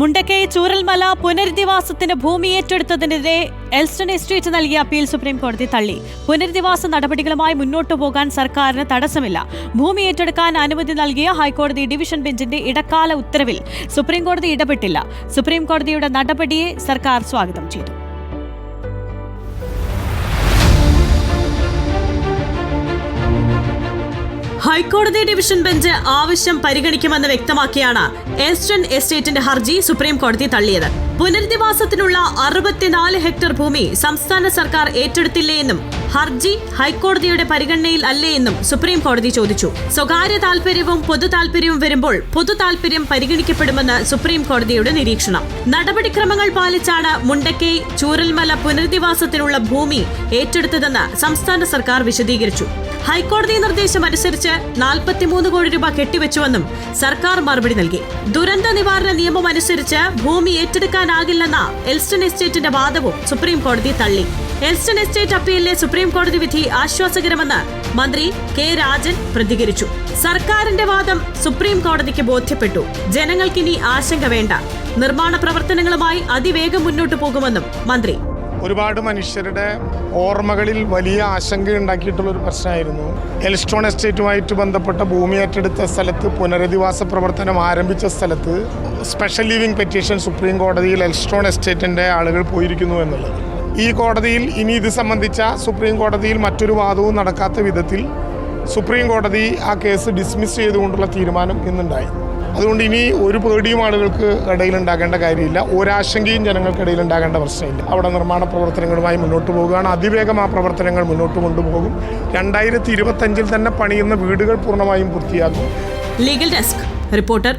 മുണ്ടക്കൈ ചൂരൽമല പുനരധിവാസത്തിന് ഭൂമി ഏറ്റെടുത്തതിനെതിരെ എൽസ്റ്റൺ എസ്റ്റേറ്റ് നൽകിയ അപ്പീൽ സുപ്രീം കോടതി തള്ളി. പുനരധിവാസ നടപടികളുമായി മുന്നോട്ടു പോകാൻ സർക്കാരിന് തടസ്സമില്ല. ഭൂമി ഏറ്റെടുക്കാൻ അനുമതി നൽകിയ ഹൈക്കോടതി ഡിവിഷൻ ബെഞ്ചിന്റെ ഇടക്കാല ഉത്തരവിൽ സുപ്രീം കോടതി ഇടപെട്ടില്ല. സുപ്രീം കോടതിയുടെ നടപടിയെ സർക്കാർ സ്വാഗതം ചെയ്തു. ഹൈക്കോടതി ഡിവിഷൻ ബെഞ്ച് ആവശ്യം പരിഗണിക്കുമെന്ന് വ്യക്തമാക്കിയാണ് എസ്റ്റൺ എസ്റ്റേറ്റിന്റെ ഹർജി സുപ്രീം കോടതി തള്ളിയത്. പുനരധിവാസത്തിനുള്ള അറുപത്തിനാല് ഹെക്ടർ ഭൂമി സംസ്ഥാന സർക്കാർ ഏറ്റെടുത്തില്ലേ ഹർജി ഹൈക്കോടതിയുടെ പരിഗണനയിൽ അല്ലേ എന്നും സുപ്രീം കോടതി ചോദിച്ചു. സ്വകാര്യ താൽപര്യവും പൊതു താൽപര്യവും വരുമ്പോൾ പൊതു താൽപര്യം പരിഗണിക്കപ്പെടുമെന്ന് സുപ്രീം കോടതിയുടെ നിരീക്ഷണം. നടപടിക്രമങ്ങൾ പാലിച്ചാണ് മുണ്ടക്കൈ ചൂരൽമല പുനരധിവാസത്തിനുള്ള ഭൂമി ഏറ്റെടുത്തതെന്ന് സംസ്ഥാന സർക്കാർ വിശദീകരിച്ചു. ഹൈക്കോടതി നിർദ്ദേശം അനുസരിച്ച് നാൽപ്പത്തിമൂന്ന് കോടി രൂപ കെട്ടിവെച്ചുവെന്നും സർക്കാർ മറുപടി നൽകി. ദുരന്ത നിവാരണ നിയമം അനുസരിച്ച് ഭൂമി ഏറ്റെടുക്കാനാകില്ലെന്ന എൽസ്റ്റൺ എസ്റ്റേറ്റിന്റെ വാദവും സുപ്രീം കോടതി തള്ളി. എൽസ്റ്റൺ എസ്റ്റേറ്റ് അപ്പീലിലെ സുപ്രീം കോടതി വിധി ആശ്വാസകരമെന്ന് മന്ത്രി കെ രാജൻ പ്രതികരിച്ചു. സർക്കാരിന്റെ വാദം സുപ്രീം കോടതിക്ക് ബോധ്യപ്പെട്ടു. ജനങ്ങൾക്കിനി ആശങ്ക വേണ്ട. നിർമ്മാണ പ്രവർത്തനങ്ങളുമായി അതിവേഗം മുന്നോട്ടു പോകുമെന്നും മന്ത്രി ഒരുപാട് മനുഷ്യരുടെ ഓർമ്മകളിൽ വലിയ ആശങ്ക ഉണ്ടാക്കിയിട്ടുള്ള ഒരു പ്രശ്നമായിരുന്നു. എൽസ്റ്റോൺ എസ്റ്റേറ്റുമായിട്ട് ബന്ധപ്പെട്ട ഭൂമി ഏറ്റെടുത്ത സ്ഥലത്ത് പുനരധിവാസ പ്രവർത്തനം ആരംഭിച്ച സ്ഥലത്ത് സ്പെഷ്യൽ ലീവിംഗ് പെറ്റീഷൻ സുപ്രീം കോടതിയിൽ എൽസ്റ്റോൺ എസ്റ്റേറ്റിന്റെ ആളുകൾ പോയിരിക്കുന്നു എന്നുള്ളത്. ഈ കോടതിയിൽ ഇനി ഇത് സംബന്ധിച്ച സുപ്രീം കോടതിയിൽ മറ്റൊരു വാദവും നടക്കാത്ത വിധത്തിൽ സുപ്രീം കോടതി ആ കേസ് ഡിസ്മിസ് ചെയ്തുകൊണ്ടുള്ള തീരുമാനം ഇന്നുണ്ടായി. അതുകൊണ്ട് ഇനി ഒരു പേടിയും ആളുകൾക്ക് ഇടയിൽ ഉണ്ടാകേണ്ട കാര്യമില്ല. ഒരാശങ്കയും ജനങ്ങൾക്കിടയിൽ ഉണ്ടാകേണ്ട പ്രശ്നമില്ല. അവിടെ നിർമ്മാണ പ്രവർത്തനങ്ങളുമായി മുന്നോട്ട് പോവുകയാണ്. അതിവേഗം ആ പ്രവർത്തനങ്ങൾ മുന്നോട്ട് കൊണ്ടുപോകും. രണ്ടായിരത്തി ഇരുപത്തഞ്ചിൽ തന്നെ പണിയുന്ന വീടുകൾ പൂർണമായും പൂർത്തിയാക്കും ലീഗൽ ഡെസ്ക് റിപ്പോർട്ടർ